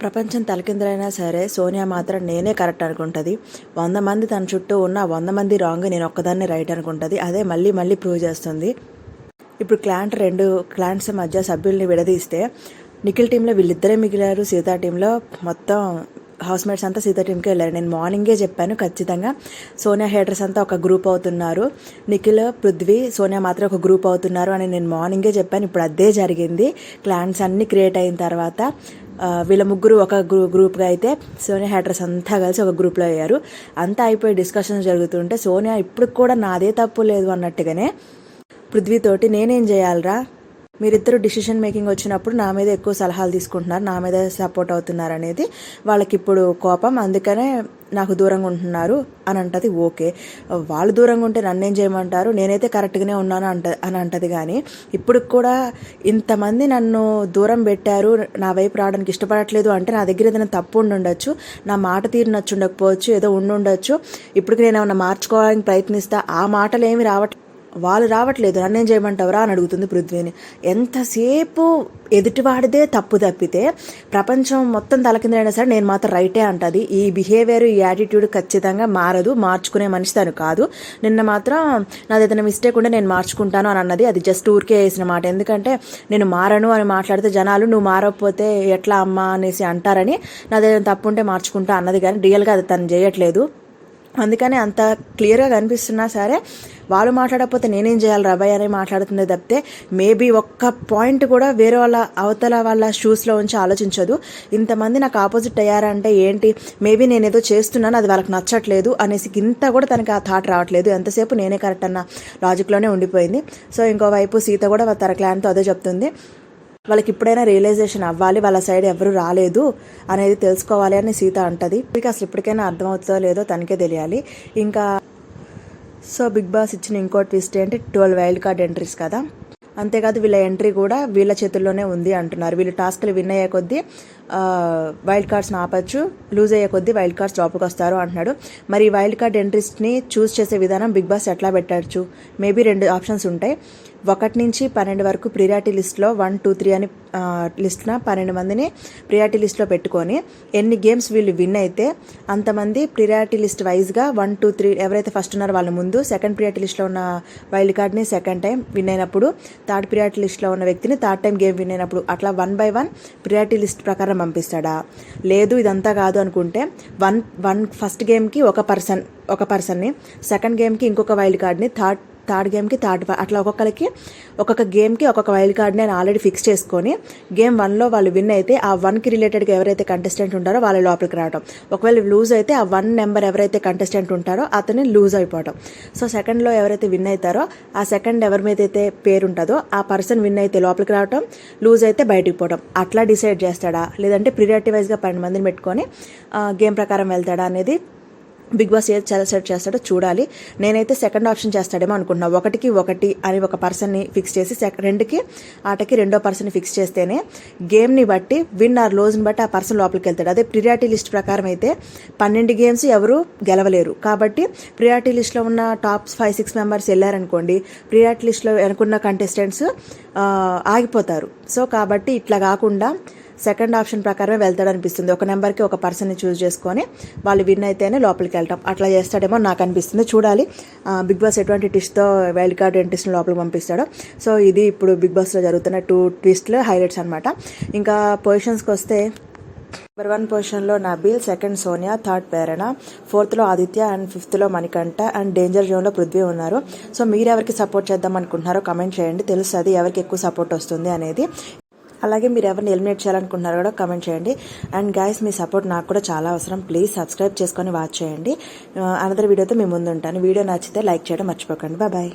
ప్రపంచం తలకిందులైనా సరే సోనియా మాత్రం నేనే కరెక్ట్ అనుకుంటుంది. వంద మంది తన చుట్టూ ఉన్న వంద మంది రాంగ్ నేను ఒక్కదాన్ని రైట్ అనుకుంటుంది. అదే మళ్ళీ మళ్ళీ ప్రూవ్ చేస్తుంది. ఇప్పుడు క్లాంట్ రెండు క్లాంట్స్ మధ్య సభ్యుల్ని విడదీస్తే నిఖిల్ టీంలో వీళ్ళిద్దరే మిగిలారు. సీతా టీంలో మొత్తం హౌస్ మేట్స్ అంతా సీతా టీమ్కి వెళ్ళారు. నేను మార్నింగే చెప్పాను ఖచ్చితంగా. సోనియా హేటర్స్ అంతా ఒక గ్రూప్ అవుతున్నారు. నిఖిల్ పృథ్వీ సోనియా మాత్రం ఒక గ్రూప్ అవుతున్నారు అని నేను మార్నింగే చెప్పాను. ఇప్పుడు అదే జరిగింది. క్లాన్స్ అన్నీ క్రియేట్ అయిన తర్వాత వీళ్ళ ముగ్గురు ఒక గ్రూ గ్రూప్గా అయితే సోనియా హ్యాటర్స్ అంతా కలిసి ఒక గ్రూప్లో అయ్యారు. అంతా అయిపోయి డిస్కషన్స్ జరుగుతుంటే సోనియా ఇప్పుడు కూడా నాదే తప్పు లేదు అన్నట్టుగానే పృథ్వీతోటి నేనేం చేయాలరా? మీరిద్దరు డిసిషన్ మేకింగ్ వచ్చినప్పుడు నా మీద ఎక్కువ సలహాలు తీసుకుంటున్నారు నా మీద సపోర్ట్ అవుతున్నారు అనేది వాళ్ళకి ఇప్పుడు కోపం. అందుకనే నాకు దూరంగా ఉంటున్నారు అని అంటది ఓకే. వాళ్ళు దూరంగా ఉంటే నన్నేం చేయమంటారు? నేనైతే కరెక్ట్గానే ఉన్నాను అంట అని అంటది కానీ ఇప్పుడు కూడా ఇంతమంది నన్ను దూరం పెట్టారు నా వైపు రావడానికి ఇష్టపడట్లేదు అంటే నా దగ్గర ఏదైనా తప్పు ఉండి ఉండొచ్చు నా మాట తీరు నచ్చుండకపోవచ్చు ఏదో ఉండి ఉండొచ్చు. ఇప్పటికి నేను ఏమైనా మార్చుకోవడానికి ప్రయత్నిస్తా ఆ మాటలు ఏమి రావట్లేదు వాళ్ళు రావట్లేదు నన్నేం చేయమంటావరా అని అడుగుతుంది పృథ్వీని. ఎంతసేపు ఎదుటివాడిదే తప్పు తప్పితే ప్రపంచం మొత్తం తలకిందైనా సరే నేను మాత్రం రైటే అంటది. ఈ బిహేవియర్ ఈ యాటిట్యూడ్ ఖచ్చితంగా మారదు. మార్చుకునే మనిషి తను కాదు. నిన్న మాత్రం నాది ఏదైనా మిస్టేక్ ఉంటే నేను మార్చుకుంటాను అని అన్నది. అది జస్ట్ ఊరికే వేసిన మాట. ఎందుకంటే నేను మారను అని మాట్లాడితే జనాలు నువ్వు మారకపోతే ఎట్లా అమ్మా అనేసి అంటారని నాది ఏదైనా తప్పు ఉంటే మార్చుకుంటా అన్నది. కానీ రియల్గా అది తను చేయట్లేదు. అందుకనే అంత క్లియర్గా కనిపిస్తున్నా సరే వాళ్ళు మాట్లాడకపోతే నేనేం చేయాలి రబాయ్ అని మాట్లాడుతుంది తప్పితే మేబీ ఒక్క పాయింట్ కూడా వేరే వాళ్ళ అవతల వాళ్ళ షూస్లో ఉంచి ఆలోచించదు. ఇంతమంది నాకు ఆపోజిట్ అయ్యారంటే ఏంటి మేబీ నేను ఏదో చేస్తున్నాను అది వాళ్ళకి నచ్చట్లేదు అనేసి ఇంత కూడా తనకి ఆ థాట్ రావట్లేదు. ఎంతసేపు నేనే కరెక్ట్ అన్న లాజిక్లోనే ఉండిపోయింది. సో ఇంకోవైపు సీత కూడా తన క్లాన్తో అదే చెప్తుంది. వాళ్ళకి ఇప్పుడైనా రియలైజేషన్ అవ్వాలి వాళ్ళ సైడ్ ఎవరు రాలేదు అనేది తెలుసుకోవాలి అని సీత అంటది. ఇక అసలు ఇప్పటికైనా అర్థమవుతుందో లేదో తనకే తెలియాలి. ఇంకా సో బిగ్ బాస్ ఇచ్చిన ఇంకో ట్విస్ట్ ఏంటి? ట్వెల్వ్ వైల్డ్ కార్డ్ ఎంట్రీస్ కదా. అంతేకాదు వీళ్ళ ఎంట్రీ కూడా వీళ్ళ చేతుల్లోనే ఉంది అంటున్నారు. వీళ్ళు టాస్క్లు విన్ అయ్యే కొద్దీ వైల్డ్ కార్డ్స్ని ఆపచ్చు లూజ్ అయ్యే కొద్దీ వైల్డ్ కార్డ్స్ లోపలికి వస్తారు అంటున్నాడు. మరి వైల్డ్ కార్డ్ ఎంట్రీస్ని చూస్ చేసే విధానం బిగ్ బాస్ ఎట్లా పెట్టచ్చు? మేబీ రెండు ఆప్షన్స్ ఉంటాయి. ఒకటి నుంచి పన్నెండు వరకు ప్రియారిటీ లిస్ట్లో వన్ టూ త్రీ అని లిస్ట్న పన్నెండు మందిని ప్రియారిటీ లిస్ట్లో పెట్టుకొని ఎన్ని గేమ్స్ వీళ్ళు విన్ అయితే అంతమంది ప్రియారిటీ లిస్ట్ వైజ్గా వన్ టూ త్రీ ఎవరైతే ఫస్ట్ ఉన్నారో వాళ్ళ ముందు సెకండ్ ప్రియారిటీ లిస్ట్లో ఉన్న వైల్డ్ కార్డ్ని సెకండ్ టైం విన్ అయినప్పుడు థర్డ్ ప్రియారిటీ లిస్ట్లో ఉన్న వ్యక్తిని థర్డ్ టైం గేమ్ విన్ అయినప్పుడు అట్లా one by one priority list ప్రకారం పంపిస్తాడా? లేదు ఇదంతా కాదు అనుకుంటే వన్ వన్ ఫస్ట్ గేమ్కి ఒక పర్సన్ ఒక పర్సన్ని సెకండ్ గేమ్కి ఇంకొక వైల్డ్ కార్డ్ని థర్డ్ థర్డ్ గేమ్కి థర్డ్ అట్లా ఒక్కొక్కరికి ఒక్కొక్క గేమ్కి ఒక్కొక్క వైల్డ్ కార్డ్ని నేను ఆల్రెడీ ఫిక్స్ చేసుకొని గేమ్ వన్లో వాళ్ళు విన్ అయితే ఆ వన్కి రిలేటెడ్గా ఎవరైతే కంటెస్టెంట్ ఉంటారో వాళ్ళ లోపలికి రావడం ఒకవేళ లూజ్ అయితే ఆ వన్ నెంబర్ ఎవరైతే కంటెస్టెంట్ ఉంటారో అతని లూజ్ అయిపోవడం సో సెకండ్లో ఎవరైతే విన్ అవుతారో ఆ సెకండ్ ఎవరి మీద అయితే పేరు ఉంటుందో ఆ పర్సన్ విన్ అయితే లోపలికి రావడం లూజ్ అయితే బయటికి పోవడం అట్లా డిసైడ్ చేస్తాడా? లేదంటే ప్రియారిటీ వైజ్గా పన్నెండు మందిని పెట్టుకొని గేమ్ ప్రకారం వెళ్తాడా అనేది బిగ్ బాస్ ఏది చాలా సెట్ చేస్తాడో చూడాలి. నేనైతే సెకండ్ ఆప్షన్ చేస్తాడేమో అనుకుంటున్నా. ఒకటికి ఒకటి అని ఒక పర్సన్ని ఫిక్స్ చేసి సెక రెండుకి ఆటకి రెండో పర్సన్ ఫిక్స్ చేస్తేనే గేమ్ని బట్టి విన్ ఆర్ లోజ్ని బట్టి ఆ పర్సన్ లోపలికి వెళ్తాడు. అదే ప్రియారిటీ లిస్ట్ ప్రకారం అయితే పన్నెండు గేమ్స్ ఎవరు గెలవలేరు. కాబట్టి ప్రియారిటీ లిస్ట్లో ఉన్న టాప్ ఫైవ్ సిక్స్ మెంబర్స్ వెళ్ళారనుకోండి ప్రియారిటీ లిస్ట్లో అనుకున్న కంటెస్టెంట్స్ ఆగిపోతారు. సో కాబట్టి ఇట్లా కాకుండా సెకండ్ ఆప్షన్ ప్రకారమే వెళ్తాడు అనిపిస్తుంది ఒక నెంబర్కి ఒక పర్సన్ని చూస్ చేసుకొని వాళ్ళు విన్ అయితేనే లోపలికి వెళ్ళటం అట్లా చేస్తాడేమో నాకు అనిపిస్తుంది. చూడాలి. బిగ్ బాస్ ఎటువంటి ట్విస్ట్తో వైల్డ్ కార్డ్ ఎంట్రీస్ని లోపలికి పంపిస్తాడో. సో ఇది ఇప్పుడు బిగ్ బాస్లో జరుగుతున్న టూ ట్విస్ట్లు హైలైట్స్ అనమాట ఇంకా పొజిషన్స్కి వస్తే నెంబర్ వన్ పొజిషన్లో నబీల్ సెకండ్ సోనియా థర్డ్ ప్రేరణ ఫోర్త్లో ఆదిత్య అండ్ ఫిఫ్త్లో మణికంఠ అండ్ డేంజర్ జోన్లో పృథ్వీ ఉన్నారు. సో మీరు ఎవరికి సపోర్ట్ చేద్దాం అనుకుంటున్నారో కమెంట్ చేయండి. తెలుస్తుంది ఎవరికి ఎక్కువ సపోర్ట్ వస్తుంది అనేది. అలాగే మీరు ఎవరిని ఎలిమినేట్ చేయాలనుకుంటున్నారో కూడా కమెంట్ చేయండి. అండ్ గైస్ మీ సపోర్ట్ నాకు కూడా చాలా అవసరం. ప్లీజ్ సబ్స్క్రైబ్ చేసుకొని వాచ్ చేయండి. Uh, అనదర్ వీడియోతో మీ ముందు ఉంటాను వీడియో నచ్చితే లైక్ చేయడం మర్చిపోకండి. బాయ్